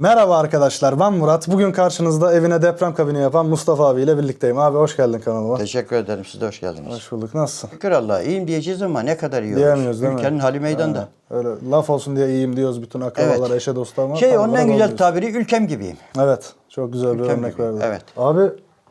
Merhaba arkadaşlar ben Murat. Bugün karşınızda evine deprem kabini yapan Mustafa abiyle birlikteyim. Abi hoş geldin kanalıma. Teşekkür ederim. Siz de hoş geldiniz. Hoş bulduk. Nasılsın? Şükür Allah'a. İyiyim diyeceğiz ama ne kadar iyi Diyemiyoruz değil mi? Ülkenin hali meydanda. Ha, Öyle laf olsun diye iyiyim diyoruz bütün akrabalara, Evet. eşe dosta ama Şey en olarak güzel tabiri ülkem gibiyim. Evet. Çok güzel bir Ülkem örnek gibi, verdin. evet. Abi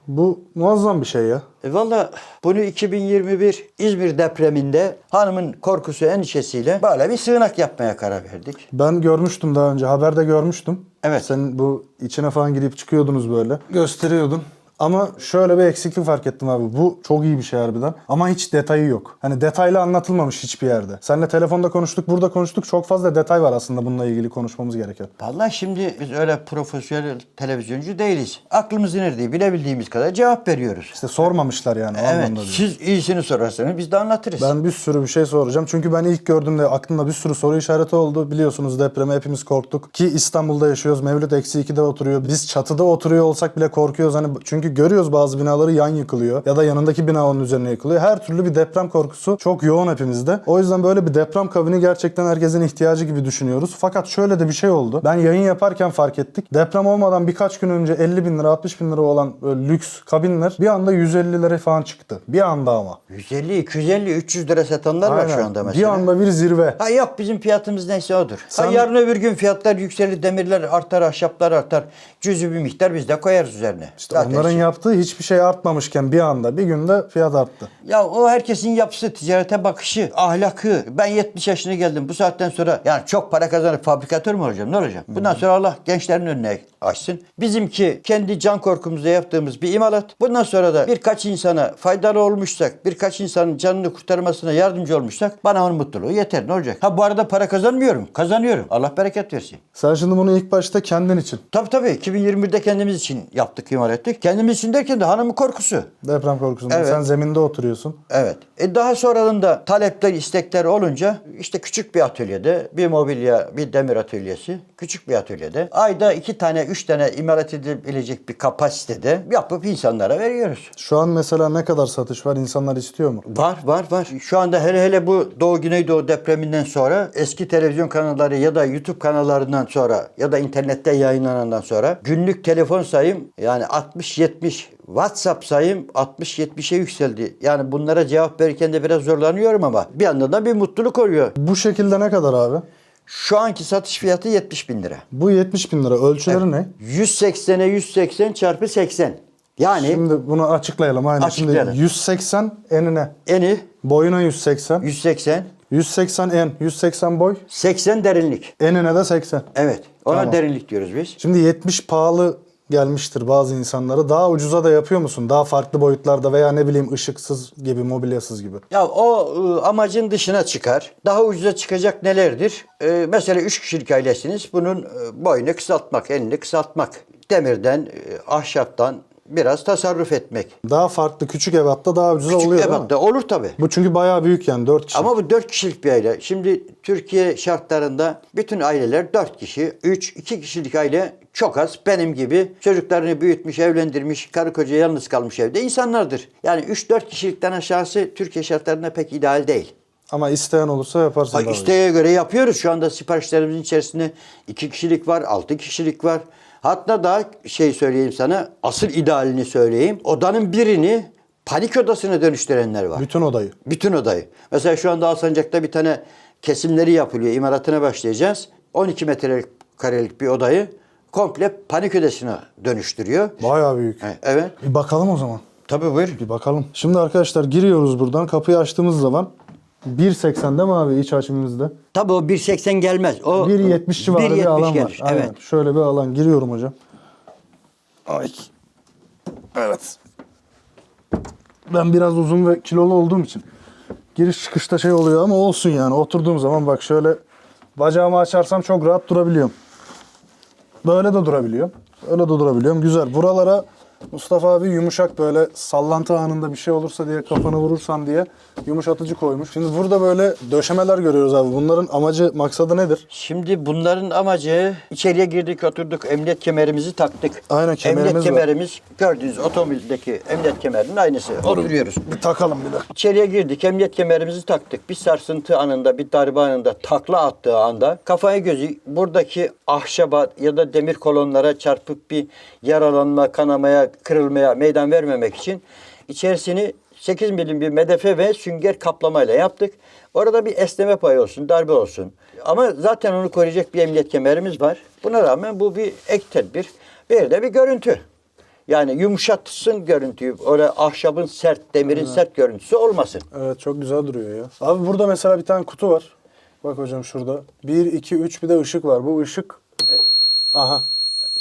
bu muazzam bir şey ya. E Valla bunu 2021 İzmir depreminde hanımın korkusu endişesiyle böyle bir sığınak yapmaya karar verdik. Ben görmüştüm daha önce. Haberde görmüştüm. Evet. Sen bu içine falan girip çıkıyordunuz böyle. Gösteriyordun. Ama şöyle bir eksiklik fark ettim abi. Bu çok iyi bir şey harbiden. Ama hiç detayı yok. Hani detaylı anlatılmamış hiçbir yerde. Seninle telefonda konuştuk, burada konuştuk. Çok fazla detay var aslında bununla ilgili konuşmamız gereken. Vallahi şimdi biz öyle profesyonel televizyoncu değiliz. Aklımızın erdiği bilebildiğimiz kadar cevap veriyoruz. İşte sormamışlar yani Evet. anlamda. Siz iyisini sorarsanız biz de anlatırız. Ben bir sürü bir şey soracağım. Çünkü ben ilk gördüğümde aklımda bir sürü soru işareti oldu. Biliyorsunuz depreme hepimiz korktuk. Ki İstanbul'da yaşıyoruz. Mevlüt eksi 2'de oturuyor. Biz çatıda oturuyor olsak bile korkuyoruz. Hani çünkü görüyoruz bazı binaları yan yıkılıyor. Ya da yanındaki bina onun üzerine yıkılıyor. Her türlü bir deprem korkusu çok yoğun hepimizde. O yüzden böyle bir deprem kabini gerçekten herkesin ihtiyacı gibi düşünüyoruz. Fakat şöyle de bir şey oldu. Ben yayın yaparken fark ettik. Deprem olmadan birkaç gün önce 50 bin lira 60 bin lira olan lüks kabinler bir anda 150 lira falan çıktı. Bir anda ama. 150, 250, 300 lira satanlar var şu Aynen. anda Bir mesela. anda bir zirve. Ha yok bizim fiyatımız neyse odur. Sen- Ha yarın öbür gün fiyatlar yükselir, demirler artar, ahşaplar artar. Cüzü bir miktar biz de koyarız üzerine. İşte Zaten onların yaptığı hiçbir şey artmamışken bir anda bir günde fiyat arttı. Ya o herkesin yapısı, ticarete bakışı, ahlakı. Ben 70 yaşına geldim. Bu saatten sonra yani çok para kazanıp fabrikatör mü olacağım? Ne olacağım? Bundan sonra Allah gençlerin önüne açsın. Bizimki kendi can korkumuzda yaptığımız bir imalat. Bundan sonra da birkaç insana faydalı olmuşsak, birkaç insanın canını kurtarmasına yardımcı olmuşsak bana onun mutluluğu yeter. Ne olacak? Ha bu arada para kazanmıyorum. Kazanıyorum. Allah bereket versin. Sen şimdi bunu ilk başta kendin için Tabii tabii. 2021'de kendimiz için yaptık, imal ettik. Kendimiz için derken de hanımın korkusu. deprem korkusundan Evet. sen zeminde oturuyorsun. Evet. E daha sonradan da talepler, istekler olunca işte küçük bir atölyede bir mobilya, bir demir atölyesi, küçük bir atölyede ayda iki tane, üç tane imalat edilebilecek bir kapasitede yapıp insanlara veriyoruz. Şu an mesela ne kadar satış var insanlar istiyor mu? Var var var. Şu anda hele hele bu Doğu Güneydoğu depreminden sonra eski televizyon kanalları ya da YouTube kanallarından sonra ya da internette yayınlanandan sonra günlük telefon sayım yani 60-70 WhatsApp sayım 60-70'e yükseldi. Yani bunlara cevap verirken de biraz zorlanıyorum ama bir yandan da bir mutluluk oluyor. Bu şekilde ne kadar abi? Şu anki satış fiyatı 70 bin lira. Bu 70 bin lira. Ölçüleri ne? 180'e 180 çarpı 80. Yani Şimdi bunu açıklayalım. Aynen. Açıklayalım. Şimdi 180 enine. eni Boyuna 180. 180, 180 en. 180 boy. 80 derinlik. Enine de 80. Evet. Ona Tamam. derinlik diyoruz biz. Şimdi 70 pahalı gelmiştir bazı insanlara. Daha ucuza da yapıyor musun? Daha farklı boyutlarda veya ne bileyim ışıksız gibi, mobilyasız gibi. Ya o ıı, amacın dışına çıkar. Daha ucuza çıkacak nelerdir? Ee, mesela 3 kişilik ailesiniz. Bunun e, boyunu kısaltmak, elini kısaltmak. Demirden, e, ahşaptan biraz tasarruf etmek. Daha farklı küçük ebatta daha ucuza Küçük oluyor değil mi? ebatta olur tabii. Bu çünkü bayağı büyük yani 4 kişi. Ama bu 4 kişilik bir aile. Şimdi Türkiye şartlarında bütün aileler 4 kişi, 3, 2 kişilik aile çok az. Benim gibi çocuklarını büyütmüş, evlendirmiş, karı koca yalnız kalmış evde insanlardır. Yani 3-4 kişilikten aşağısı Türkiye şartlarında pek ideal değil. Ama isteyen olursa yaparsın. Ha, isteğe göre yapıyoruz. Şu anda siparişlerimizin içerisinde 2 kişilik var, 6 kişilik var. Hatta daha şey söyleyeyim sana, asıl idealini söyleyeyim. Odanın birini panik odasına dönüştürenler var. Bütün odayı. Bütün odayı. Mesela şu anda Alsancak'ta bir tane kesimleri yapılıyor. İmaratına başlayacağız. 12 metrekarelik bir odayı komple panik odasına dönüştürüyor. Bayağı büyük. Evet. Bir bakalım o zaman. Tabii buyur. Bir bakalım. Şimdi arkadaşlar giriyoruz buradan. Kapıyı açtığımız zaman 1.80 değil mi abi iç hacmimizde? Tabii o 1.80 gelmez. O 1.70 civarı bir 1.70 alan gelir. var. Aynen. Evet. Şöyle bir alan. Giriyorum hocam. Ay. Evet. Ben biraz uzun ve kilolu olduğum için giriş çıkışta şey oluyor ama olsun yani. Oturduğum zaman bak şöyle bacağımı açarsam çok rahat durabiliyorum. Böyle de durabiliyorum. Öyle de durabiliyorum. Güzel. Buralara Mustafa abi yumuşak böyle sallantı anında bir şey olursa diye kafanı vurursan diye yumuşatıcı koymuş. Şimdi burada böyle döşemeler görüyoruz abi. Bunların amacı, maksadı nedir? Şimdi bunların amacı içeriye girdik oturduk emniyet kemerimizi taktık. Aynen, kemerimiz Emniyet var. kemerimiz gördüğünüz otomobildeki emniyet kemerinin aynısı. Oturuyoruz. Bir takalım bir de. İçeriye girdik, emniyet kemerimizi taktık. Bir sarsıntı anında, bir darbe anında, takla attığı anda kafayı gözü buradaki ahşaba ya da demir kolonlara çarpıp bir yaralanma, kanamaya, kırılmaya meydan vermemek için içerisini 8 milim bir medefe ve sünger kaplamayla yaptık. Orada bir esneme payı olsun, darbe olsun. Ama zaten onu koruyacak bir emniyet kemerimiz var. Buna rağmen bu bir ek tedbir. Bir de bir görüntü. Yani yumuşatsın görüntüyü. Öyle ahşabın sert, demirin sert görüntüsü olmasın. Evet çok güzel duruyor ya. Abi burada mesela bir tane kutu var. Bak hocam şurada. 1, 2, 3 bir de ışık var. Bu ışık... Aha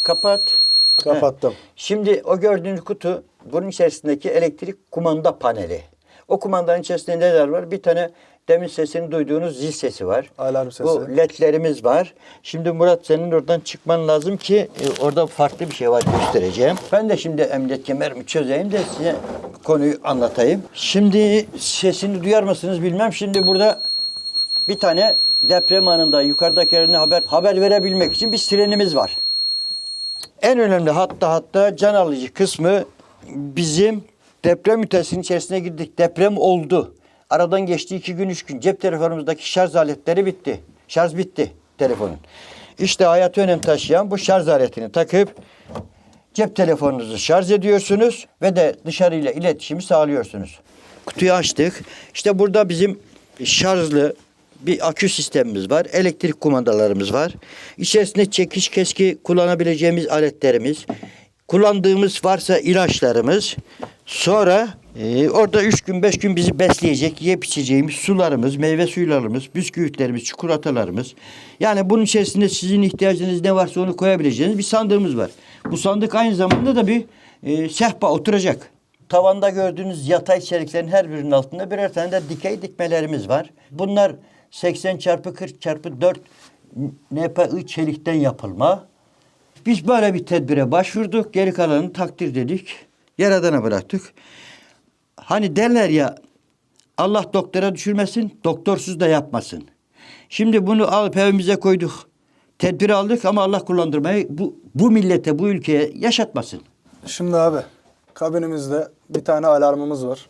Kapat. Kapattım. Şimdi o gördüğünüz kutu bunun içerisindeki elektrik kumanda paneli. O kumandanın içerisinde neler var? Bir tane demin sesini duyduğunuz zil sesi var. Alarm sesi. Bu ledlerimiz var. Şimdi Murat senin oradan çıkman lazım ki e, orada farklı bir şey var göstereceğim. Ben de şimdi emniyet kemerimi çözeyim de size konuyu anlatayım. Şimdi sesini duyar mısınız bilmem. Şimdi burada bir tane deprem anında yukarıdakilerine haber haber verebilmek için bir sirenimiz var. En önemli hatta hatta can alıcı kısmı bizim deprem ünitesinin içerisine girdik. Deprem oldu. Aradan geçti iki gün, üç gün. Cep telefonumuzdaki şarj aletleri bitti. Şarj bitti telefonun. İşte hayatı önem taşıyan bu şarj aletini takıp cep telefonunuzu şarj ediyorsunuz ve de dışarıyla iletişimi sağlıyorsunuz. Kutuyu açtık. İşte burada bizim şarjlı bir akü sistemimiz var. Elektrik kumandalarımız var. İçerisinde çekiş keski kullanabileceğimiz aletlerimiz. Kullandığımız varsa ilaçlarımız. Sonra e, orada üç gün beş gün bizi besleyecek yiyip içeceğimiz sularımız, meyve suylarımız, bisküvitlerimiz, çikolatalarımız. Yani bunun içerisinde sizin ihtiyacınız ne varsa onu koyabileceğiniz bir sandığımız var. Bu sandık aynı zamanda da bir e, sehpa oturacak. Tavanda gördüğünüz yatay çeliklerin her birinin altında birer tane de dikey dikmelerimiz var. Bunlar 80 çarpı 40 çarpı 4 NPI çelikten yapılma. Biz böyle bir tedbire başvurduk. Geri kalanını takdir dedik. Yaradana bıraktık. Hani derler ya Allah doktora düşürmesin, doktorsuz da yapmasın. Şimdi bunu alıp evimize koyduk. Tedbir aldık ama Allah kullandırmayı bu, bu millete, bu ülkeye yaşatmasın. Şimdi abi kabinimizde bir tane alarmımız var.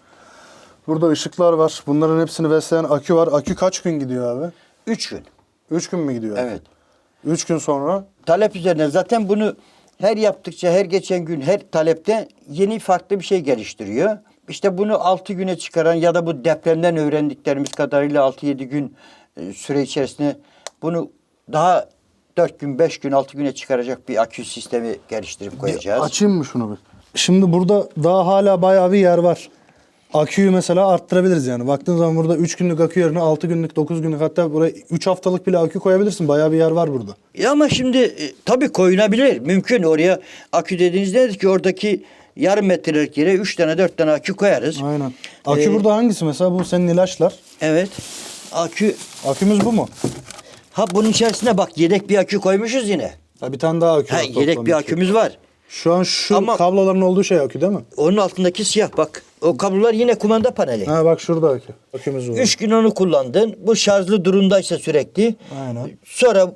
Burada ışıklar var. Bunların hepsini besleyen akü var. Akü kaç gün gidiyor abi? Üç gün. 3 gün mü gidiyor? Evet. 3 gün sonra Talep üzerine zaten bunu her yaptıkça her geçen gün her talepte yeni farklı bir şey geliştiriyor. İşte bunu 6 güne çıkaran ya da bu depremden öğrendiklerimiz kadarıyla 6-7 gün e, süre içerisinde bunu daha 4 gün, 5 gün, 6 güne çıkaracak bir akü sistemi geliştirip koyacağız. açayım mı şunu bir? Şimdi burada daha hala bayağı bir yer var. Aküyü mesela arttırabiliriz yani. Baktığın zaman burada 3 günlük akü yerine 6 günlük, 9 günlük hatta buraya 3 haftalık bile akü koyabilirsin. Bayağı bir yer var burada. Ya ama şimdi e, tabii koyulabilir. Mümkün oraya akü dediğiniz nedir ki oradaki yarım metrelik yere 3 tane 4 tane akü koyarız. Aynen. Akü Ee, burada hangisi mesela? Bu senin ilaçlar. Evet. Akü Akümüz bu mu? Ha bunun içerisine bak yedek bir akü koymuşuz yine. Ha, bir tane daha akü Ha, var. yedek toplam bir iki. akümüz var. Şu an şu Ama- kabloların olduğu şey akü değil mi? Onun altındaki siyah bak. O kablolar yine kumanda paneli. Ha bak şurada akü. Akümüz var. Üç gün onu kullandın. Bu şarjlı durumdaysa sürekli. Aynen. Sonra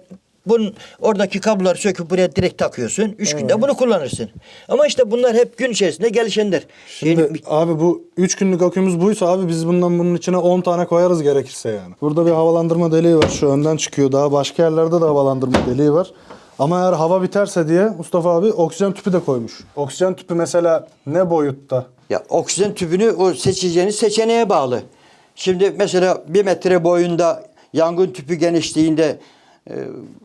bunun oradaki kabloları söküp buraya direkt takıyorsun. Üç günde bunu kullanırsın. Ama işte bunlar hep gün içerisinde gelişenler. Şimdi Yani- abi bu 3 günlük akümüz buysa abi biz bundan bunun içine 10 tane koyarız gerekirse yani. Burada bir havalandırma deliği var. Şu önden çıkıyor. Daha başka yerlerde de havalandırma deliği var. Ama eğer hava biterse diye Mustafa abi oksijen tüpü de koymuş. Oksijen tüpü mesela ne boyutta? Ya oksijen tüpünü o seçeceğiniz seçeneğe bağlı. Şimdi mesela bir metre boyunda yangın tüpü genişliğinde e,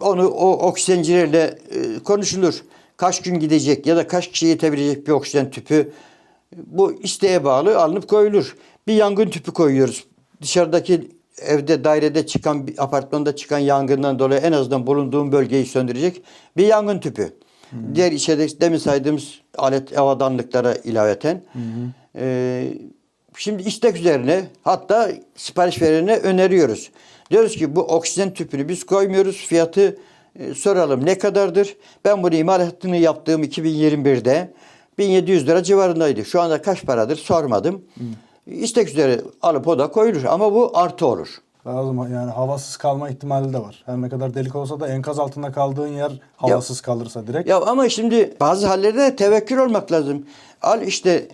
onu o oksijencilerle e, konuşulur. Kaç gün gidecek ya da kaç kişi yetebilecek bir oksijen tüpü bu isteğe bağlı alınıp koyulur. Bir yangın tüpü koyuyoruz. Dışarıdaki evde dairede çıkan apartmanda çıkan yangından dolayı en azından bulunduğum bölgeyi söndürecek bir yangın tüpü. Diğer içeride demin saydığımız alet avadanlıklara ilaveten. Ee, şimdi istek üzerine hatta sipariş verene öneriyoruz. Diyoruz ki bu oksijen tüpünü biz koymuyoruz. Fiyatı e, soralım ne kadardır? Ben bunu imalatını yaptığım 2021'de 1700 lira civarındaydı. Şu anda kaç paradır sormadım. İstek üzere alıp o da koyulur ama bu artı olur. Lazım yani havasız kalma ihtimali de var. Her ne kadar delik olsa da enkaz altında kaldığın yer havasız kalırsa direkt. Ya ama şimdi bazı hallerde de tevekkül olmak lazım. Al işte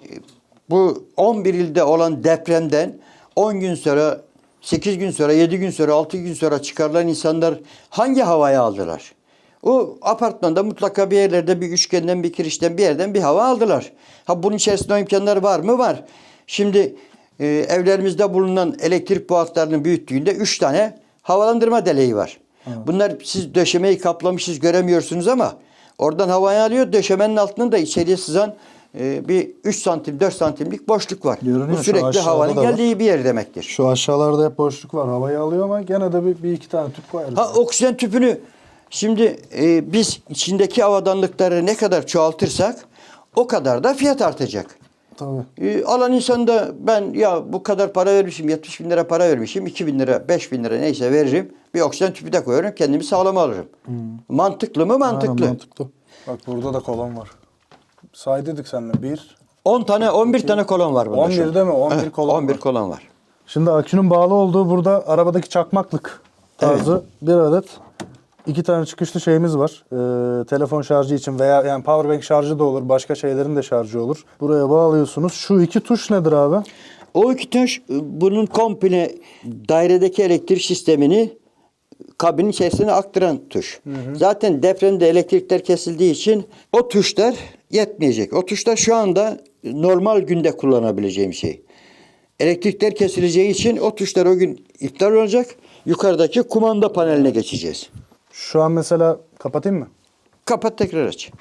bu 11 ilde olan depremden 10 gün sonra, 8 gün sonra, 7 gün sonra, 6 gün sonra çıkarılan insanlar hangi havaya aldılar? O apartmanda mutlaka bir yerlerde bir üçgenden, bir kirişten, bir yerden bir hava aldılar. Ha bunun içerisinde o imkanlar var mı? Var. Şimdi e, evlerimizde bulunan elektrik boğazlarının büyüttüğünde 3 tane havalandırma deliği var. Bunlar siz döşemeyi kaplamışız göremiyorsunuz ama oradan havayı alıyor. Döşemenin altında da içeriye sızan e, bir 3 santim 4 santimlik boşluk var. Görünüyor, Bu sürekli havanın var. geldiği bir yer demektir. Şu aşağılarda hep boşluk var. Havayı alıyor ama gene de bir, bir iki tane tüp koyarız. Ha oksijen tüpünü şimdi e, biz içindeki havadanlıkları ne kadar çoğaltırsak o kadar da fiyat artacak. Tabii. E, alan insan da ben ya bu kadar para vermişim 70 bin lira para vermişim 2 bin lira 5 bin lira neyse veririm bir oksijen tüpü de koyarım kendimi sağlama alırım. Mantıklı mı mantıklı. Aynen, mantıklı. Bak burada da kolon var. Saydıydık seninle. Bir. 10 tane 11 tane kolon var burada. şu an. 11'de mi? 11 Evet, kolon 11 var. kolon var. Şimdi akünün bağlı olduğu burada arabadaki çakmaklık tarzı bir adet. İki tane çıkışlı şeyimiz var. Ee, telefon şarjı için veya yani powerbank şarjı da olur. Başka şeylerin de şarjı olur. Buraya bağlıyorsunuz. Şu iki tuş nedir abi? O iki tuş e, bunun komple dairedeki elektrik sistemini kabinin içerisine aktaran tuş. Zaten depremde elektrikler kesildiği için o tuşlar yetmeyecek. O tuşlar şu anda normal günde kullanabileceğim şey. Elektrikler kesileceği için o tuşlar o gün iptal olacak. Yukarıdaki kumanda paneline geçeceğiz. Şu an mesela kapatayım mı? Kapat tekrar aç.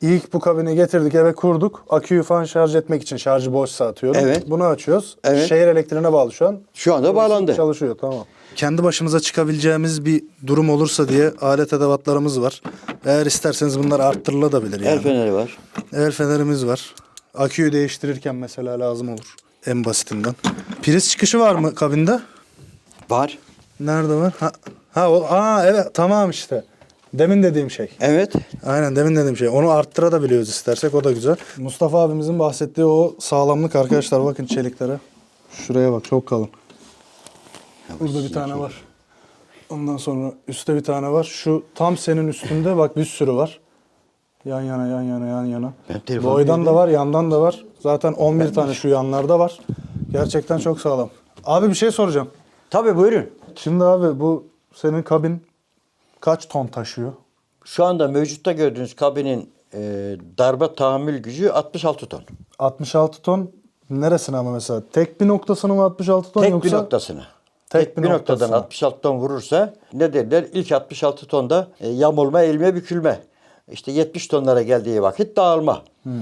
İlk bu kabini getirdik eve kurduk. Aküyü falan şarj etmek için şarjı boşsa atıyorum. Evet. Bunu açıyoruz. Evet. Şehir elektriğine bağlı şu an. Şu anda bağlandı. Çalışıyor tamam. Kendi başımıza çıkabileceğimiz bir durum olursa diye alet edevatlarımız var. Eğer isterseniz bunlar arttırılabilir yani. El feneri var. El fenerimiz var. Aküyü değiştirirken mesela lazım olur. En basitinden. Priz çıkışı var mı kabinde? Var. Nerede var? Ha, ha o, aa evet tamam işte. Demin dediğim şey. Evet. Aynen demin dediğim şey. Onu arttırabiliyoruz istersek o da güzel. Mustafa abimizin bahsettiği o sağlamlık arkadaşlar bakın çeliklere. Şuraya bak çok kalın. Burada bir tane var. Ondan sonra üstte bir tane var. Şu tam senin üstünde bak bir sürü var. Yan yana yan yana yan yana. Boydan da var yandan da var. Zaten 11 tane şu yanlarda var. Gerçekten çok sağlam. Abi bir şey soracağım. Tabii buyurun. Şimdi abi bu senin kabin kaç ton taşıyor? Şu anda mevcutta gördüğünüz kabinin e, darbe tahammül gücü 66 ton. 66 ton neresine ama mesela? Tek bir noktasını mı 66 ton Tek yoksa? bir noktasına. Tek Tek, bir bir, noktadan noktasına. 66 ton vurursa ne derler? İlk 66 tonda e, yamulma, eğilme, bükülme. İşte 70 tonlara geldiği vakit dağılma. Hmm.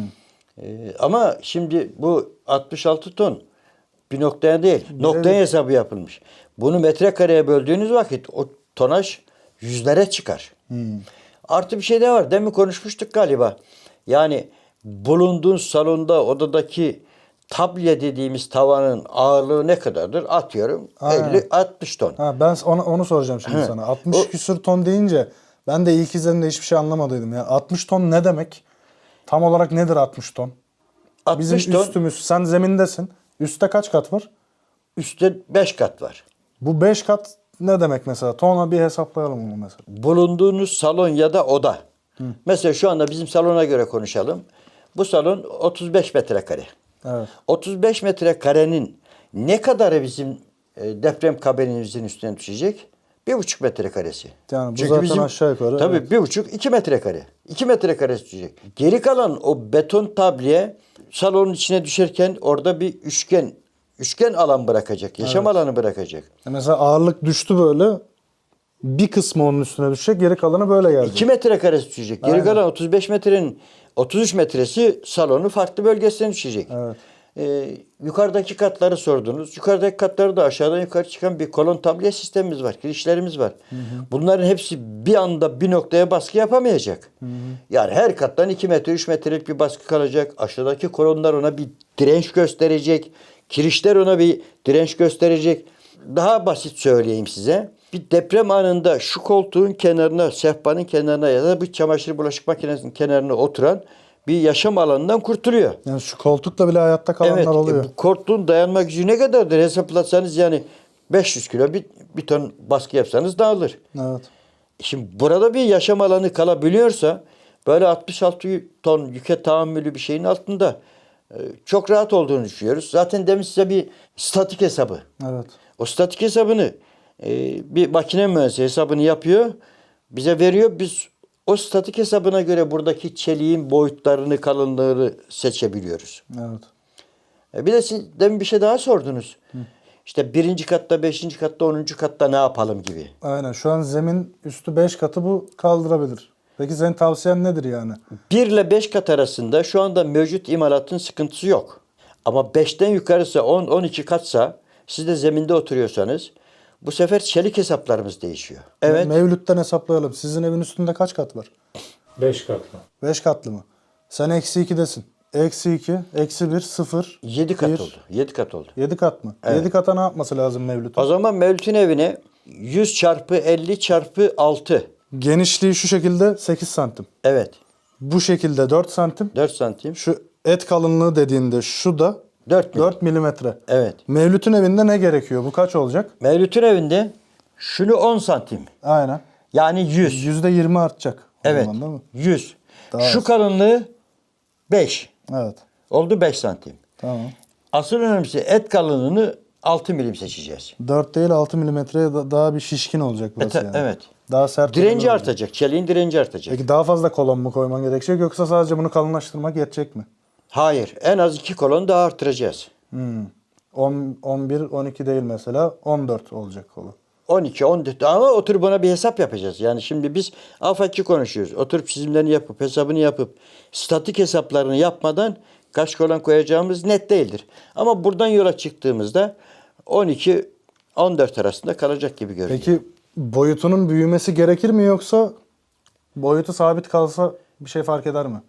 E, ama şimdi bu 66 ton bir noktaya değil, noktaya hesabı yapılmış. Bunu metrekareye böldüğünüz vakit o tonaj yüzlere çıkar. Hmm. Artı bir şey de var. Demin konuşmuştuk galiba. Yani bulunduğun salonda odadaki tabye dediğimiz tavanın ağırlığı ne kadardır? Atıyorum Aynen. 50-60 ton. Ha, ben onu, onu soracağım şimdi He. sana. 60 O- küsür ton deyince ben de ilk izlenimde hiçbir şey anlamadıydım. Ya 60 ton ne demek? Tam olarak nedir 60 ton? 60 Bizim ton üstümüz, sen zemindesin. Üstte kaç kat var? üstte 5 kat var. Bu 5 kat ne demek mesela? Tona bir hesaplayalım bunu mesela. Bulunduğunuz salon ya da oda. Mesela şu anda bizim salona göre konuşalım. Bu salon 35 metrekare. Evet. 35 metrekarenin ne kadarı bizim e, deprem kabinimizin üstüne düşecek? Bir buçuk metrekaresi. Yani bu zaten aşağı yukarı, Tabii evet. bir buçuk iki metrekare. İki metrekare düşecek. Geri kalan o beton tabliye salonun içine düşerken orada bir üçgen üçgen alan bırakacak. Yaşam alanı bırakacak. Ya Mesela ağırlık düştü böyle. Bir kısmı onun üstüne düşecek. Geri kalanı böyle gelecek. 2 metrekare düşecek. Geri Aynen. kalan 35 metrenin 33 metresi salonun farklı bölgesine düşecek. Evet. Ee, yukarıdaki katları sordunuz. Yukarıdaki katları da aşağıdan yukarı çıkan bir kolon tabliye sistemimiz var. Girişlerimiz var. Bunların hepsi bir anda bir noktaya baskı yapamayacak. Yani her kattan 2 metre 3 metrelik bir baskı kalacak. Aşağıdaki kolonlar ona bir direnç gösterecek. Kirişler ona bir direnç gösterecek. Daha basit söyleyeyim size. Bir deprem anında şu koltuğun kenarına, sehpanın kenarına ya da bir çamaşır bulaşık makinesinin kenarına oturan bir yaşam alanından kurtuluyor. Yani şu koltukla bile hayatta kalanlar evet, e, oluyor. bu koltuğun dayanma gücü ne kadardır hesaplatsanız yani 500 kilo bir, bir ton baskı yapsanız dağılır. Evet. Şimdi burada bir yaşam alanı kalabiliyorsa böyle 66 ton yüke tahammülü bir şeyin altında e, çok rahat olduğunu düşünüyoruz. Zaten demin size bir statik hesabı. Evet. O statik hesabını e, bir makine mühendisi hesabını yapıyor. Bize veriyor. Biz o statik hesabına göre buradaki çeliğin boyutlarını, kalınlığını seçebiliyoruz. Evet. E, bir de siz demin bir şey daha sordunuz. İşte birinci katta, beşinci katta, onuncu katta ne yapalım gibi. Aynen. Şu an zemin üstü 5 katı bu kaldırabilir. Peki senin tavsiyen nedir yani? 1 ile 5 kat arasında şu anda mevcut imalatın sıkıntısı yok. Ama 5'ten yukarısı 10-12 katsa siz de zeminde oturuyorsanız bu sefer çelik hesaplarımız değişiyor. Evet. Mevlüt'ten hesaplayalım. Sizin evin üstünde kaç kat var? 5 katlı. 5 katlı mı? Sen eksi 2'desin. Eksi 2, eksi 1, 0. 7 kat bir. oldu. 7 kat oldu. 7 kat mı? Evet. 7 kata ne yapması lazım Mevlüt'ün? O zaman Mevlüt'ün evine 100 çarpı 50 çarpı 6. Genişliği şu şekilde 8 santim. Evet. Bu şekilde 4 santim. 4 santim. Şu et kalınlığı dediğinde şu da 4 mi? 4 milimetre. Evet. Mevlüt'ün evinde ne gerekiyor? Bu kaç olacak? Mevlüt'ün evinde şunu 10 santim. Aynen. Yani 100. %20 artacak. Evet. zaman değil mi? 100. Daha Şu az. kalınlığı 5. Evet. Oldu 5 santim. Tamam. Asıl önemlisi et kalınlığını 6 milim seçeceğiz. 4 değil 6 milimetreye da- daha bir şişkin olacak burası Evet, yani. evet. Daha sert. Direnci artacak. Çeliğin direnci artacak. Peki daha fazla kolon mu koyman gerekecek yoksa sadece bunu kalınlaştırmak yetecek mi? Hayır. En az 2 kolon daha artıracağız. Hmm. 10, 11, 12 değil mesela 14 olacak kolu. 12, 14 ama oturup buna bir hesap yapacağız. Yani şimdi biz afakçı konuşuyoruz. Oturup çizimlerini yapıp hesabını yapıp statik hesaplarını yapmadan kaç kolon koyacağımız net değildir. Ama buradan yola çıktığımızda 12 14 arasında kalacak gibi görünüyor. Peki boyutunun büyümesi gerekir mi yoksa boyutu sabit kalsa bir şey fark eder mi?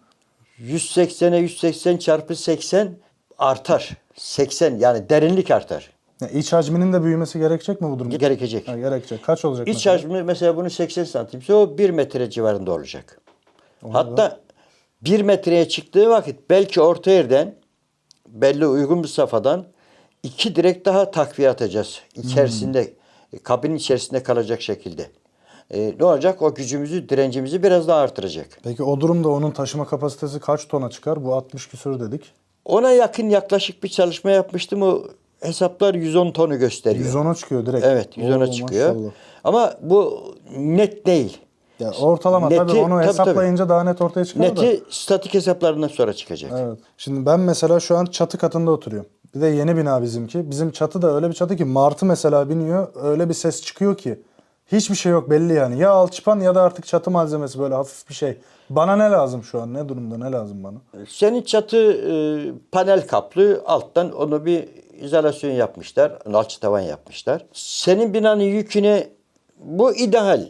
180'e 180 çarpı 80 artar. 80 yani derinlik artar. Yani iç hacminin de büyümesi gerekecek mi bu durumda? Gerekecek. Ha, gerekecek. Kaç olacak İç mesela? hacmi mesela bunu 80 santimse o 1 metre civarında olacak. Hatta 1 metreye çıktığı vakit belki orta yerden belli uygun bir safadan iki direk daha takviye atacağız. İçerisinde kabin içerisinde kalacak şekilde. Ee, ne olacak? O gücümüzü, direncimizi biraz daha artıracak. Peki o durumda onun taşıma kapasitesi kaç tona çıkar? Bu 60 küsür dedik. Ona yakın yaklaşık bir çalışma yapmıştım. O hesaplar 110 tonu gösteriyor. 110'a çıkıyor direkt. Evet 110'a Oo, çıkıyor. maşallah. Ama bu net değil. Ya ortalama Neti- tabii onu tabii, hesaplayınca daha net ortaya da. Neti statik hesaplarından sonra çıkacak. Evet. Şimdi ben mesela şu an çatı katında oturuyorum. Bir de yeni bina bizimki. Bizim çatı da öyle bir çatı ki martı mesela biniyor. Öyle bir ses çıkıyor ki. Hiçbir şey yok belli yani. Ya alçıpan ya da artık çatı malzemesi böyle hafif bir şey. Bana ne lazım şu an? Ne durumda? Ne lazım bana? Senin çatı e, panel kaplı alttan onu bir izolasyon yapmışlar. Alçı tavan yapmışlar. Senin binanın yüküne bu ideal.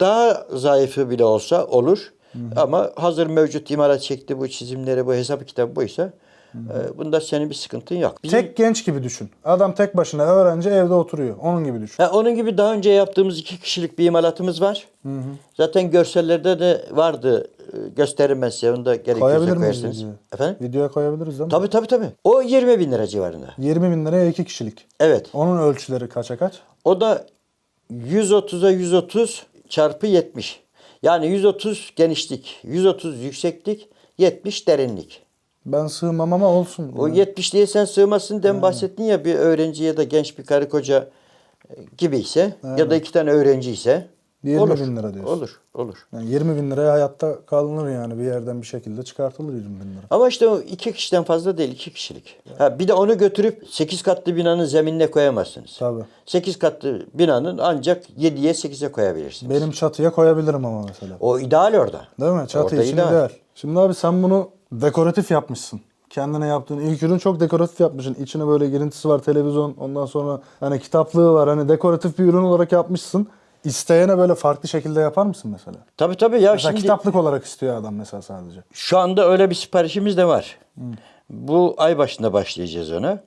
Daha zayıfı bile olsa olur. Ama hazır mevcut imalat çekti bu çizimleri, bu hesap kitabı buysa e, bunda senin bir sıkıntın yok. Bizim- Tek genç gibi düşün. Adam tek başına öğrenci evde oturuyor. Onun gibi düşün. Ha, onun gibi daha önce yaptığımız iki kişilik bir imalatımız var. Zaten görsellerde de vardı. E, Gösteririm ben size. Onu da gerekiyorsa Koyabilir miyiz koyarsınız. videoya? Efendim? Videoya koyabiliriz değil mi? Tabii tabii tabii. O 20 bin lira civarında. 20 bin liraya iki kişilik. Evet. Onun ölçüleri kaça kaç? O da 130'a 130 çarpı 70. Yani 130 genişlik, 130 yükseklik, 70 derinlik. Ben sığmam ama olsun. O 70 diye sen sığmasın den bahsettin ya bir öğrenci ya da genç bir karı koca e, gibi ise ya da iki tane öğrenci ise 20 olur. bin lira diyorsun. Olur, olur. Yani 20 bin liraya hayatta kalınır yani. Bir yerden bir şekilde çıkartılır 20 bin lira. Ama işte o iki kişiden fazla değil, iki kişilik. Ha, bir de onu götürüp 8 katlı binanın zeminine koyamazsınız. Tabii. 8 katlı binanın ancak 7'ye 8'e koyabilirsiniz. Benim çatıya koyabilirim ama mesela. O ideal orada. Değil mi? Çatı Orada için ideal. ideal. Şimdi abi sen bunu dekoratif yapmışsın. Kendine yaptığın ilk ürün çok dekoratif yapmışsın. İçine böyle girintisi var, televizyon, ondan sonra hani kitaplığı var. Hani dekoratif bir ürün olarak yapmışsın. İsteyene böyle farklı şekilde yapar mısın mesela? Tabii tabii ya Mesela şimdi kitaplık olarak istiyor adam mesela sadece. şu anda öyle bir siparişimiz de var. Bu ay başında başlayacağız ona.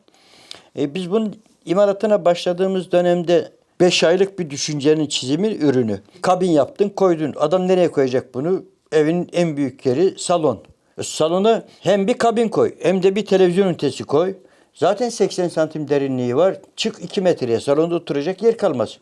E, biz bunun imalatına başladığımız dönemde 5 aylık bir düşüncenin çizimi ürünü. Kabin yaptın koydun. Adam nereye koyacak bunu? Evin en büyük yeri salon. Salona hem bir kabin koy hem de bir televizyon ünitesi koy. Zaten 80 santim derinliği var. Çık 2 metreye salonda oturacak yer kalmaz.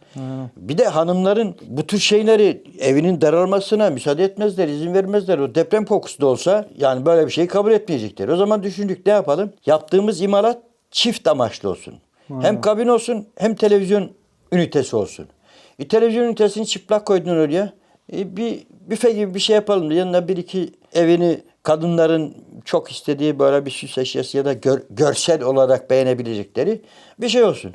Bir de hanımların bu tür şeyleri evinin daralmasına müsaade etmezler, izin vermezler. O deprem kokusu da olsa yani böyle bir şeyi kabul etmeyecekler. O zaman düşündük ne yapalım? Yaptığımız imalat çift amaçlı olsun. Hem kabin olsun hem televizyon ünitesi olsun. E, televizyon ünitesini çıplak koydun oraya. E, bir büfe gibi bir şey yapalım. Yanına bir iki evini kadınların çok istediği böyle bir süs eşyası ya da gör- görsel olarak beğenebilecekleri bir şey olsun.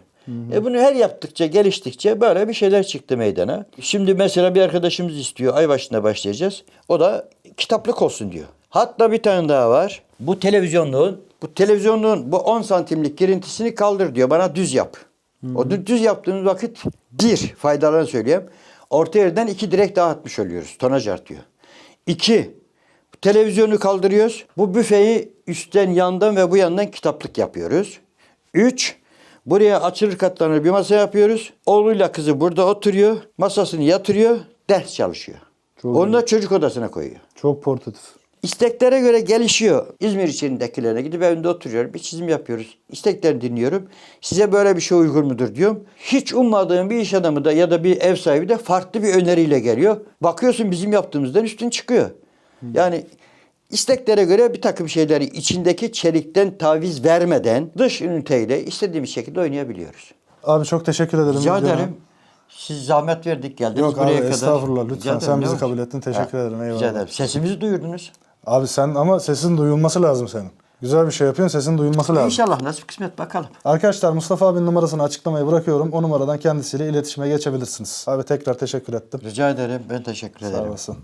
E bunu her yaptıkça, geliştikçe böyle bir şeyler çıktı meydana. Şimdi mesela bir arkadaşımız istiyor. Ay başında başlayacağız. O da kitaplık olsun diyor. Hatta bir tane daha var. Bu televizyonluğun, bu televizyonluğun bu 10 santimlik girintisini kaldır diyor. Bana düz yap. O dü- düz yaptığımız vakit bir faydalarını söyleyeyim. Orta yerden iki direk daha atmış oluyoruz. Tonaj artıyor. İki, televizyonu kaldırıyoruz. Bu büfeyi üstten yandan ve bu yandan kitaplık yapıyoruz. Üç, buraya açılır katlanır bir masa yapıyoruz. Oğluyla kızı burada oturuyor. Masasını yatırıyor. Ders çalışıyor. Çok Onu da çocuk odasına koyuyor. Çok portatif. İsteklere göre gelişiyor. İzmir içindekilerine gidip evinde oturuyorum. Bir çizim yapıyoruz. İsteklerini dinliyorum. Size böyle bir şey uygun mudur diyorum. Hiç ummadığım bir iş adamı da ya da bir ev sahibi de farklı bir öneriyle geliyor. Bakıyorsun bizim yaptığımızdan üstün çıkıyor. Yani isteklere göre bir takım şeyleri içindeki çelikten taviz vermeden dış üniteyle istediğimiz şekilde oynayabiliyoruz. Abi çok teşekkür ederim. Rica videona. ederim. Siz zahmet verdik geldiniz Yok buraya abi, kadar. estağfurullah, lütfen. Rica ederim, Sen bizi kabul ettin, teşekkür ederim, eyvallah. Rica ederim. Sesimizi duyurdunuz. Abi sen ama sesin duyulması lazım senin. Güzel bir şey yapıyorsun sesin duyulması lazım. İnşallah nasip kısmet bakalım. Arkadaşlar Mustafa abinin numarasını açıklamaya bırakıyorum. O numaradan kendisiyle iletişime geçebilirsiniz. Abi tekrar teşekkür ettim. Rica ederim. Ben teşekkür Sağ ederim. olasın.